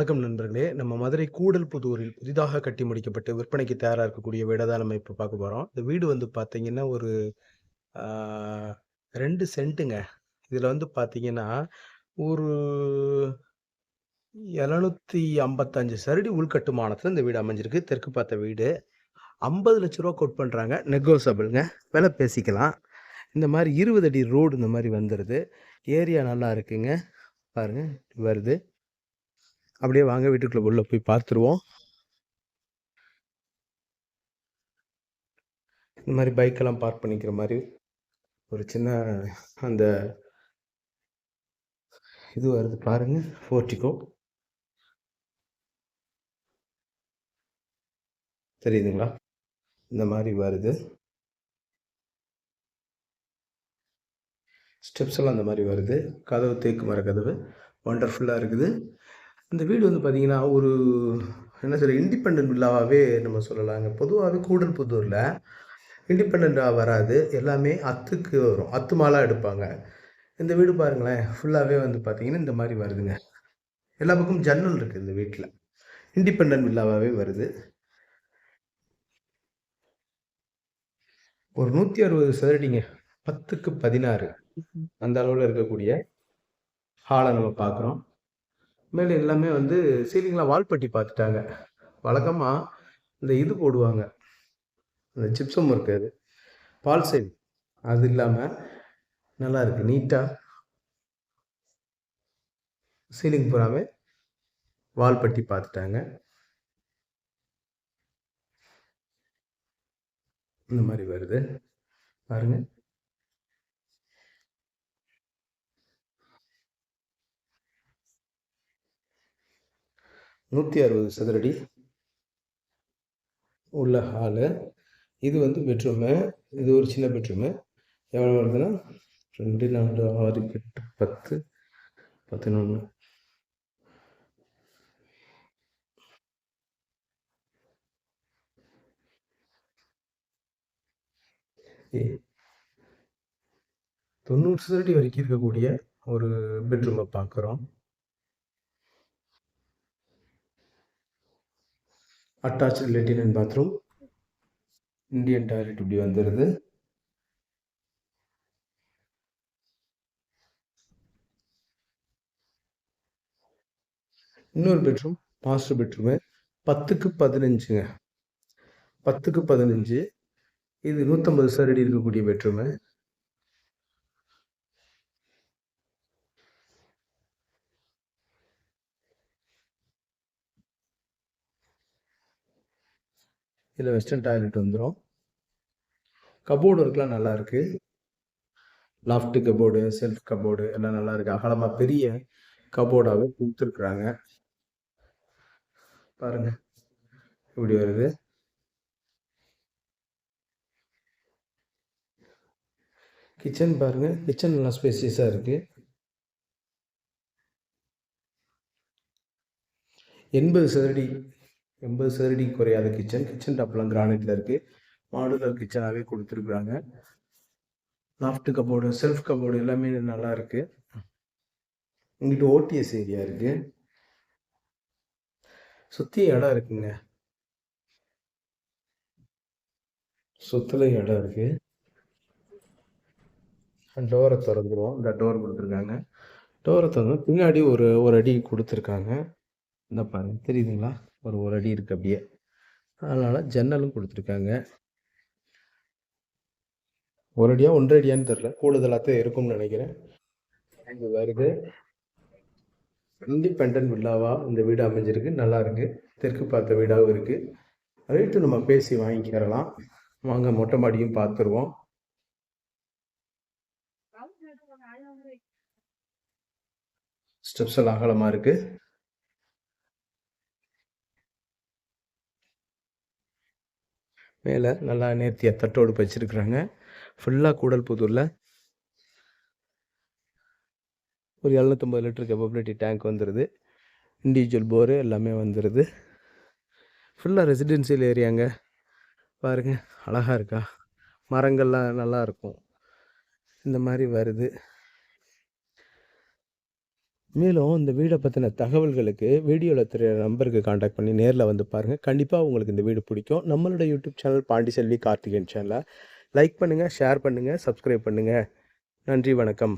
வணக்கம் நண்பர்களே! நம்ம மதுரை கூடல் புதூரில் புதிதாக கட்டி முடிக்கப்பட்டு விற்பனைக்கு தயாராக இருக்கக்கூடிய வீட தான் நம்ம இப்போ பார்க்க போகிறோம் இந்த வீடு வந்து பார்த்தீங்கன்னா, ஒரு ரெண்டு சென்ட்டுங்க. இதில் வந்து பார்த்தீங்கன்னா, ஒரு எழுநூற்றி ஐம்பத்தஞ்சு சரடி உள்கட்டுமானத்தில் இந்த வீடு அமைஞ்சிருக்கு. தெற்கு பார்த்த வீடு. ஐம்பது லட்ச ரூபா கோட் பண்ணுறாங்க நெகோசபிள்ங்க விலை பேசிக்கலாம். இந்த மாதிரி இருபது அடி ரோடு இந்த மாதிரி வந்துடுது ஏரியா நல்லா இருக்குங்க. பாருங்கள் வருது. அப்படியே வாங்க வீட்டுக்குள்ளே உள்ளே போய் பார்த்துருவோம். இந்த மாதிரி பைக்கெல்லாம் பார்க் பண்ணிக்கிற மாதிரி ஒரு சின்ன அந்த இது வருது பாருங்க. ஃபோர்டிகோ தெரியுதுங்களா? இந்த மாதிரி வருது. ஸ்டெப்ஸ் எல்லாம் அந்த மாதிரி வருது. கதவு தேக்கு மர கதவு. ஒண்டர்ஃபுல்லாக இருக்குது. இந்த வீடு வந்து பார்த்தீங்கன்னா, ஒரு என்ன சொல்ல இண்டிபெண்டன்ட் வில்லாவாவே நம்ம சொல்லலாங்க. பொதுவாவே கூடல்புதூர்ல இண்டிபெண்டன்ட்டா வராது. எல்லாமே அத்துக்கு வரும். அத்து மாலா எடுப்பாங்க. இந்த வீடு பாருங்களேன், ஃபுல்லாவே வந்து பார்த்தீங்கன்னா, இந்த மாரி வருதுங்க. எல்லா பக்கமும் ஜன்னல் இருக்கு இந்த வீட்ல. இண்டிபெண்டன்ட் வில்லாவாவே வருது. ஒரு 160 சதுரடிங்க. 10க்கு 16 அந்த அளவுல இருக்கக்கூடிய ஹால நம்ம பார்க்குறோம். மேலே எல்லாமே வந்து சீலிங்லாம் வால் பட்டி பார்த்துட்டாங்க. வழக்கமாக இந்த இது போடுவாங்க. அந்த சிப்ஸும் இருக்காது அது. பால் சைடு. அது இல்லாமல் நல்லா இருக்குது நீட்டாக சீலிங் பூராமே வால் பட்டி பார்த்துட்டாங்க. இந்த மாதிரி வருது. பாருங்கள் நூற்றி அறுபது சதுரடி. உள்ள ஹாலு. இது வந்து பெட்ரூமு. இது ஒரு சின்ன பெட்ரூமு. எவ்வளோ வருதுன்னா, 2, 4, 6, 8, 10, 11 ஏ 90 சதுரடி வரைக்கும் இருக்கக்கூடிய ஒரு பெட்ரூமை பார்க்குறோம். Attach latrine and bathroom. Indian toilet இப்படி வந்துடுது இன்னொரு பெட்ரூம். Master bedroom. 10க்கு 15ங்க. 10க்கு 15. இது 150 சதுரடி இருக்கக்கூடிய பெட்ரூமு. இதில் வெஸ்டர்ன் டாய்லெட் வந்துரும். கபோர்டு ஒர்க்லாம் நல்லா இருக்கு. லாஃப்ட் கபோர்டு செல்ஃப் கபோர்டு எல்லாம் நல்லா இருக்கு. அகலமாக பெரிய கபோர்டாகவே கொடுத்துருக்குறாங்க பாருங்க. இப்படி வருது. கிச்சன் பாருங்க. கிச்சன் நல்லா ஸ்பேசியஸாக இருக்கு. 80 சதுரடி 80 சதுரடி குறையாத கிச்சன். கிச்சன் டாப்லாம் கிரானைட்டில் இருக்குது மாடுலர் கிச்சனாகவே கொடுத்துருக்குறாங்க லாஃப்ட் கப்போர்டு, செல்ஃப் கப்போர்டு எல்லாமே நல்லா இருக்குது இங்கிட்ட ஓடிஎஸ் ஏரியா இருக்குது சுற்றி இடம் இருக்குங்க. சுத்திலும் இடம் இருக்கு. டோரை திறந்துருவோம் இந்த டோர் கொடுத்துருக்காங்க டோரை திறந்து பின்னாடி ஒரு ஒரு அடி கொடுத்துருக்காங்க இந்த பாருங்க. தெரியுதுங்களா? ஒரு ஒரு அடி இருக்கு அப்படியே. அதனால் ஜன்னலும் கொடுத்துருக்காங்க ஒரு அடியா, 1 1/2 அடியான்னு இருக்கும்னு நினைக்கிறேன் இது வருது. இண்டிபெண்ட் வில்லாவா இந்த வீடு அமைஞ்சிருக்கு. நல்லா இருக்கு. தெற்கு பார்த்த வீடாகவும் இருக்கு. ரேட்டு நம்ம பேசி வாங்கிக்கிறலாம். வாங்க மொட்டை மாடியும் பார்த்துருவோம். ஸ்டெப்ஸ் எல்லாம் அகலமாக இருக்குது மேலே நல்லா நேர்த்தியாக தட்டோடு வச்சிருக்கிறாங்க ஃபுல்லாக கூடல் புதூரில் ஒரு 750 லிட்டர் கெப்பபிலிட்டி டேங்க் வந்துடுது இண்டிவிஜுவல் போரு எல்லாமே வந்துடுது ஃபுல்லாக ரெசிடென்சியல் ஏரியாங்க. பாருங்கள் அழகாக இருக்கா? மரங்கள்லாம் நல்லா இருக்கும். இந்த மாதிரி வருது. மேலும் இந்த வீடை பற்றின தகவல்களுக்கு வீடியோவில் தெரிய நம்பருக்கு காண்டாக்ட் பண்ணி நேரில் வந்து பாருங்கள் கண்டிப்பாக உங்களுக்கு இந்த வீடு பிடிக்கும். நம்மளோட யூடியூப் சேனல் பாண்டிசெல்வி கார்த்திகேயன் சேனலை லைக் பண்ணுங்கள் ஷேர் பண்ணுங்கள் சப்ஸ்கிரைப் பண்ணுங்கள் நன்றி வணக்கம்.